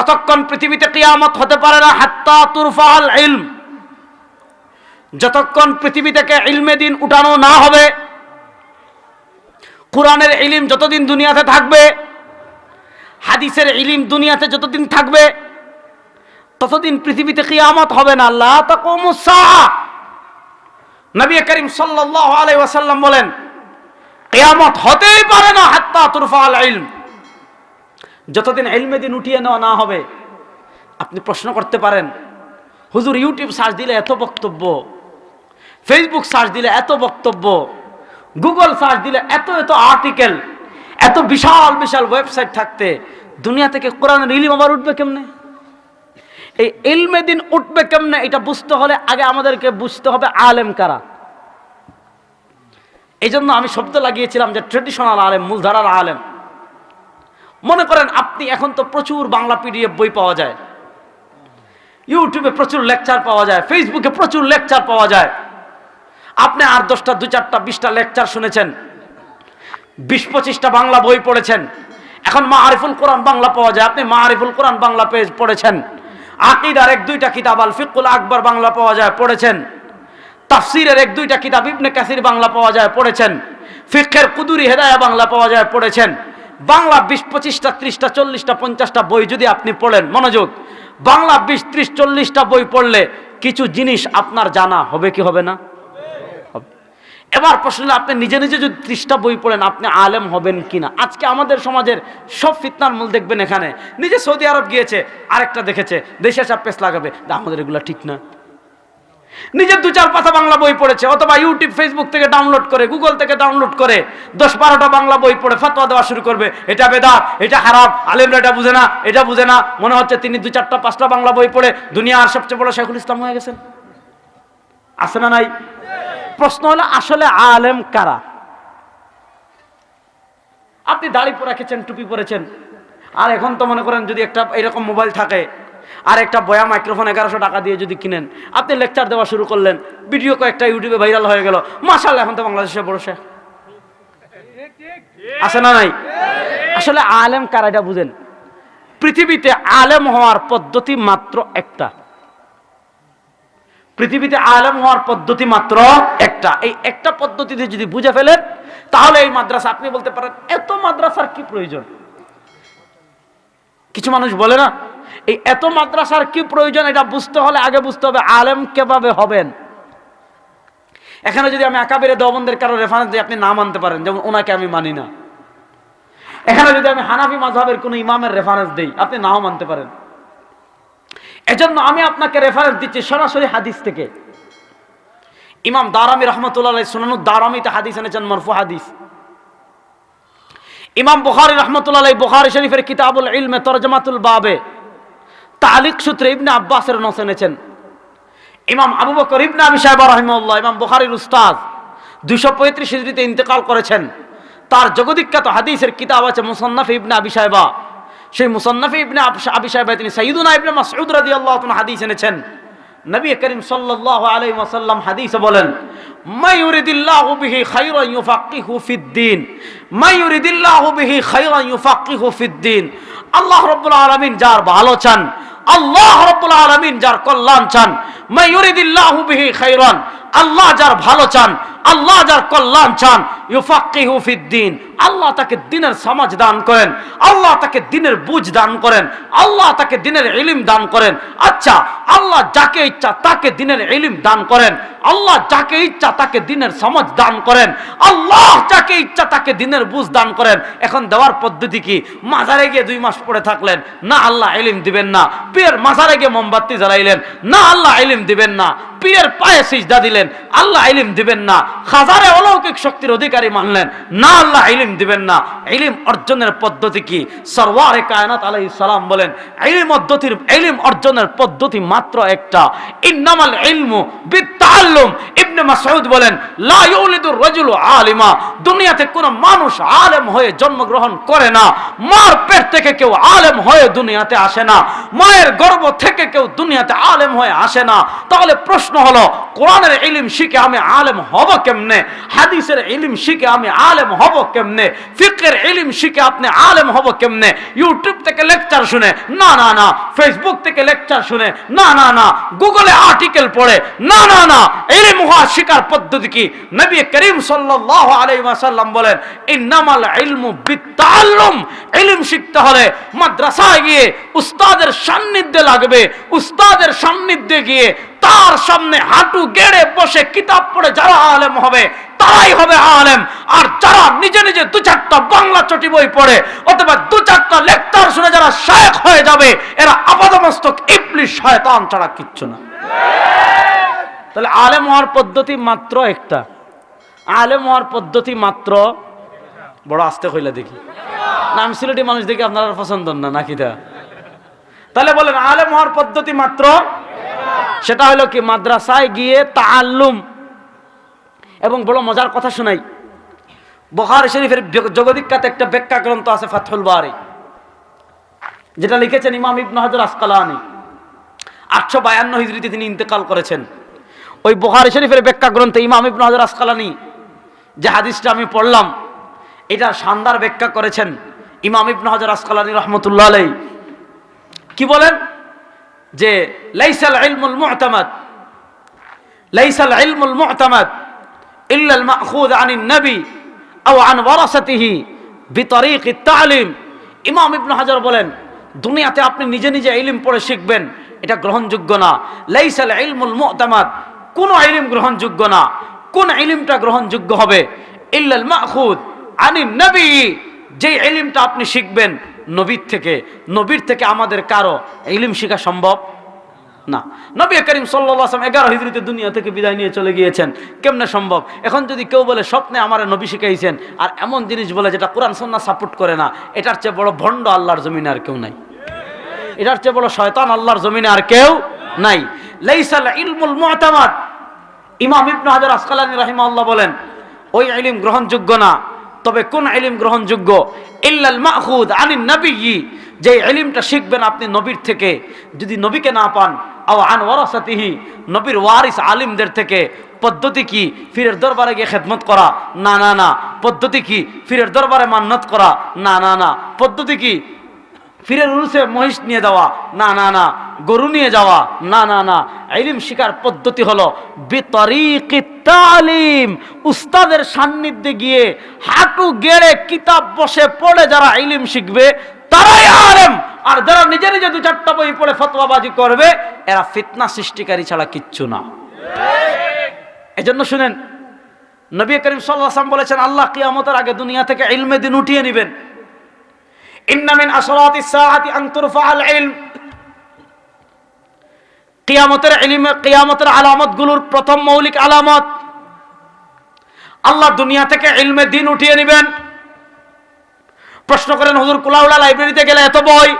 কতক্ষণ পৃথিবীতে কিয়ামত হতে পারে না? হাত্তা তুরফাল ইলম। যতক্ষণ পৃথিবী থেকে ইলমে দিন উঠানো না হবে, কোরআনের ইলিম যতদিন দুনিয়াতে থাকবে, হাদিসের ইলিম দুনিয়াতে যতদিন থাকবে, ততদিন পৃথিবীতে কিয়ামত হবে না। আল্লাহ নবী করিম সাল্লাল্লাহু আলাইহি ওয়াসাল্লাম বলেন, কিয়ামত হতেই পারে না হাত্তা তুরফাল ইলম। যতদিন ইলমে দিন উঠিয়ে নেওয়া না হবে, আপনি প্রশ্ন করতে পারেন, হুজুর ইউটিউব সার্চ দিলে এত বক্তব্য ফেসবুক সার্চ দিলে এত বক্তব্য গুগল সার্চ দিলে এত এত আর্টিকেল এত বিশাল বিশাল ওয়েবসাইট থাকতে, দুনিয়া থেকে কোরআনের ইলিম আবার উঠবে কেমনে? এই ইলমে দিন উঠবে কেমনে, এটা বুঝতে হলে আগে আমাদেরকে বুঝতে হবে আলেম কারা। এই জন্য আমি শব্দ লাগিয়েছিলাম যে ট্রেডিশনাল আলেম, মূলধারার আলেম। মনে করেন আপনি এখন তো প্রচুর বাংলা পিডিএফ বই পাওয়া যায়। ইউটিউবে প্রচুর লেকচার পাওয়া যায় ফেসবুকে প্রচুর লেকচার পাওয়া যায়। আপনি আর দশটা, দু চারটা, বিশটা লেকচার শুনেছেন, বিশ পঁচিশটা বাংলা বই পড়েছেন। এখন মা আরিফুল কোরআন বাংলা পাওয়া যায়, আপনি মা আরিফুল কোরআন বাংলা পেজ পড়েছেন। আকিদার এক দুইটা কিতাব আল ফিকুল আকবর বাংলা পাওয়া যায়, পড়েছেন। তাফসিরের এক দুইটা কিতাব, ইবনে কাসির বাংলা পাওয়া যায়, পড়েছেন। ফিকের কুদুরি হেদায়া বাংলা পাওয়া যায়, পড়েছেন। বাংলা বিশ, পঁচিশটা, ত্রিশটা, চল্লিশটা, পঞ্চাশটা বই যদি আপনি পড়েন, মনোযোগ। বাংলা বিশ, ত্রিশ, চল্লিশটা বই পড়লে কিছু জিনিস আপনার জানা হবে কি হবে না। এবার প্রশ্ন, আপনি নিজে নিজে যদি ত্রিশটা বই পড়েন, আপনি আলেম হবেন কিনা? আজকে আমাদের সমাজের সব ফিতনার মূল দেখবেন এখানে। নিজে সৌদি আরব গিয়েছে, আরেকটা দেখেছে, দেশে সব পেস লাগাবে। আমাদের এগুলো ঠিক না। নিজের দু চার পাতা বাংলা বই পড়েছে, অথবা ইউটিউব ফেসবুক থেকে ডাউনলোড করে গুগল থেকে ডাউনলোড করে, দশ বারোটা বাংলা বই পড়ে ফতোয়া দেওয়া শুরু করবে। এটা বেদাত এটা খারাপ আলেমরা এটা বুঝে না, এটা বুঝে না। মনে হচ্ছে তিনি দু চারটা, পাঁচটা বাংলা বই পড়ে দুনিয়ার সবচেয়ে বড় শেখুল ইসলাম হয়ে গেছেন। আছে না নাই? প্রশ্ন হলো, আসলে আলেম কারা? আপনি দাড়ি পরাকেছেন টুপি পরেছেন। আর এখন তো মনে করেন যদি একটা এরকম মোবাইল থাকে আর একটা বয়া মাইক্রোফোন এগারোশো টাকা দিয়ে যদি কিনেন। আপনি লেকচার দেওয়া শুরু করলেন ভিডিও কয়েকটা ইউটিউবে ভাইরাল হয়ে গেল। মাসাল এখন তো বাংলাদেশে বড় শেখ আছে না নাই? আসলে আলেম কারা এটা বুঝেন? পৃথিবীতে আলেম হওয়ার পদ্ধতি মাত্র একটা। পৃথিবীতে আলেম হওয়ার পদ্ধতি মাত্র একটা। এই একটা পদ্ধতিতে যদি বুঝে ফেলেন, তাহলে এই মাদ্রাসা, আপনি বলতে পারেন, এত মাদ্রাসার কি প্রয়োজন? কিছু মানুষ বলে না এই এত মাদ্রাসার কি প্রয়োজন, এটা বুঝতে হলে আগে বুঝতে হবে আলেম কীভাবে হবেন। এখানে যদি আমি একাবেরে দেওবন্দের কারও রেফারেন্স দিই, আপনি না মানতে পারেন, যেমন ওনাকে আমি মানি না। এখানে যদি আমি হানাফি মাঝহের কোনো ইমামের রেফারেন্স দিই, আপনি নাও মানতে পারেন। এজন্য আমি আপনাকে রেফারেন্স দিচ্ছি সরাসরি হাদিস থেকে। ইমাম দারামি রহমতুল্লাহ সুনানু দারামিতে হাদিস এনেছেন, মরফু হাদিস। ইমাম বুখারি রহমতুল্লাহ বুখারি শরীফের কিতাবুল ইলমে তরজমাতুল বাবে। তালিক সূত্রে ইবনে আব্বাসের নস এনেছেন। ইমাম আবু বকর ইবনে আবি সাহেব রহিমউল্লাহ ইমাম বুখারির উস্তাদ দুশো পঁয়ত্রিশ হিজড়িতে ইন্তেকাল করেছেন। তার জগদিখ্যাত হাদিসের কিতাব আছে মুসন্নাফ ইবনে আবি সাহেবা সেই মুসন্নাফি ইবনে আব- সাহেবা তিনি সাইয়্যিদুনা ইবনে মাসউদ রাদিয়াল্লাহু তাআলা হাদিস এনেছেন। নবী করিম সাল্লাল্লাহু আলাইহি ওয়াসাল্লাম হাদিসে বলেন মা ইউরিদিল্লাহু বিহি খায়রান ইউফাক্কিহু ফিদ্দিন মা ইউরিদিল্লাহু বিহি খায়রান ইউফাক্কিহু ফিদ্দিন আল্লাহ রাব্বুল আলামিন যার ভালো চান আল্লাহ রাব্বুল আলামিন যার কল্যাণ চান মা ইউরিদিল্লাহু বিহি খায়রান আল্লাহ যার ভালো চান আল্লাহ যার কল্যাণ চান, ইউফাক্কিহু ফিদ্দিন। আল্লাহ তাকে দিনের সমাজ দান করেন, আল্লাহ তাকে দিনের বুঝ দান করেন, আল্লাহ তাকে দিনের ইলিম দান করেন। আচ্ছা আল্লাহ যাকে ইচ্ছা তাকে দিনের ইলিম দান করেন, আল্লাহ যাকে ইচ্ছা তাকে দিনের সমাজ দান করেন, আল্লাহ যাকে ইচ্ছা তাকে দিনের বুঝ দান করেন। এখন দেওয়ার পদ্ধতি কি? মাজারে গিয়ে দুই মাস পড়ে থাকলেন, না আল্লাহ ইলিম দিবেন না। পীরের মাজারে গিয়ে মোমবাতি জ্বালাইলেন, না আল্লাহ ইলিম দিবেন না। পীরের পায়ে সিজদা দিলেন, আল্লাহ ইলিম দিবেন না। হাজারে অলৌকিক শক্তির অধিকারী মানলেন। না আল্লাহ ইলিম দিবেন না। ইলিম অর্জনের পদ্ধতি কি? সরওয়ারে কায়নাত আলাইহিস সালাম বলেন, ইলিম পদ্ধতির, ইলিম অর্জনের পদ্ধতি মাত্র একটা। ইন্নামাল ইলমু বিতাআল্লুম ইবনে মাসউদ বলেন, লা ইউলিদুর রাজুলু আলিমা। দুনিয়াতে কোন মানুষ আলেম হয়ে জন্মগ্রহণ করে না। মার পেট থেকে কেউ আলেম হয়ে দুনিয়াতে আসে না। মায়ের গর্ভ থেকে কেউ দুনিয়াতে আলেম হয়ে আসে না। তাহলে প্রশ্ন হলো, কোরআনের ইলিম শিখে আমি আলেম হব কেমনে? হাদিসের ইলিম শিখে আমি আলেম হব কেমনে? ফিকের ইলিম শিখে আপনি আলেম হব কেমনে? ইউটিউব থেকে লেকচার শুনে, না না না। ফেসবুক থেকে লেকচার শুনে, না না না। গুগলে আর্টিকেল পড়ে, না না না। ইলিম হওয়া শিকার পদ্ধতি কি? নবী করিম সাল্লাল্লাহু আলাইহি ওয়াসাল্লাম বলেন, ইন্নামাল ইলমু বিতাআল্লুম ইলম শিখতে হলে মাদ্রাসায় গিয়ে উস্তাদের সান্নিধ্যে লাগবে। উস্তাদের সান্নিধ্যে গিয়ে তার সামনে হাঁটু গেড়ে বসে কিতাব পড়ে যারা আলেম হবে, তারাই হবে আলেম। আর যারা নিজে নিজে দু চারটা বাংলা চটি বই পড়ে, অথবা দু চারটা লেকচার শুনে যারা শায়েক হয়ে যাবে, এরা আপাদমস্তক ইবলিশ শয়তান ছাড়া কিচ্ছু না। তাহলে আলেম হওয়ার পদ্ধতি মাত্র একটা। আলেম হওয়ার পদ্ধতি মাত্র, বড় আস্তে কইলা দেখি। না, আমি সিলেটি মানুষ দেখি আপনারা পছন্দ না, নাকি তা? তাহলে বলেন, আলেম হওয়ার পদ্ধতি মাত্র সেটা হলো কি, মাদ্রাসায় গিয়ে তাআল্লুম এবং বড় মজার কথা শোনাই। বহার শরীফের জগদীক্ষাতে একটা ব্যাখ্যা গ্রন্থ আছে ফাথুল বারি, যেটা লিখেছেন ইমাম ইবনে হাজার আসকালানি। আটশো বায়ান্ন হিজড়িতে তিনি ইন্তেকাল করেছেন। ওই বুখারী শরীফের ব্যাখ্যা গ্রন্থে ইমাম ইবনে হাজার আসকালানি যে হাদিসটা আমি পড়লাম, এটা শানদার ব্যাখ্যা করেছেন ইমাম ইবনে হাজার আসকালানি রহমতুল্লাহ আলাই কি বলেন? যে, লাইসাল ইলমুল মু'তামাদ। লাইসাল ইলমুল মু'তামাদ। ইল্লা আল মাখুদ আনিন নবী আও আন ওয়ারাসাতিহি বিতরিক তালিম। ইমাম ইবনে হাজার বলেন, দুনিয়াতে আপনি নিজে নিজে ইলম পড়ে শিখবেন, এটা গ্রহণযোগ্য না। লাইসাল ইলমুল মু'তামাদ, কোন ইলম গ্রহণযোগ্য না। কোন ইলমটা গ্রহণযোগ্য হবে? ইল্লাল মাখুদ আনিন নবী যে ইলমটা আপনি শিখবেন নবীর থেকে নবীর থেকে আমাদের কারও ইলম শেখা সম্ভব? না। নবী করিম সাল্লাম এগারো হিজড়িতে দুনিয়া থেকে বিদায় নিয়ে চলে গিয়েছেন। কেমনে সম্ভব? এখন যদি কেউ বলে, স্বপ্নে আমার নবী শিখাইছেন, আর এমন জিনিস বলে যেটা কোরআন সন্না সাপোর্ট করে না, এটার চেয়ে বড় ভণ্ড আল্লাহর জমিনে আর কেউ নাই। এটার চেয়ে বড় শয়তান আল্লাহর জমিনে আর কেউ নাই। লাইসাল ইলমুল মুতামাদ। ইমাম ইবনু হাজার আসকালানি রাহিমাহুল্লাহ বলেন, ওই ইলম গ্রহণযোগ্য না। তবে কোন এলিম গ্রহণযোগ্য? ইল্লাল মাহুদ আনিন নবী যে এলিমটা শিখবেন আপনি নবীর থেকে, যদি নবীকে না পান, আও আন ওয়ারাসাতিহি, নবীর ওয়ারিস আলিমদের থেকে, পদ্ধতি কি? ফিরের দরবারে গিয়ে খেদমত করা? না না না। পদ্ধতি কি? ফিরের দরবারে মান্নত করা? না না না। পদ্ধতি কি? ফিরের উরুসে মহিষ নিয়ে যাওয়া, না না না, গরু নিয়ে যাওয়া, না না না ইলিম শিকার পদ্ধতি হলো তালিম, উস্তাদের সান্নিধ্যে গিয়ে হাঁটু গেড়ে কিতাব বসে পড়ে যারা ইলিম শিখবে, তারাই আলেম। আর যারা নিজে নিজে দু চারটা বই পড়ে ফতোয়াবাজি করবে, এরা ফিতনা সৃষ্টিকারী ছাড়া কিচ্ছু না। এজন্য শুনেন, নবী করিম সাল্লাহ বলেছেন, আল্লাহ কিয়ামতের আগে দুনিয়া থেকে ইলমে দিন উঠিয়ে নেবেন। ইন্নামিন আসরাতি সাআতি আন তুরফাআল ইলম কিয়ামতের ইলমে, কিয়ামতের আলামতগুলোর প্রথম মৌলিক আলামত। আল্লাহ দুনিয়া থেকে ইলমে দিন উঠিয়ে নেবেন। প্রশ্ন করেন, হুজুর কুলাউলা লাইব্রেরিতে গেলে এত বই?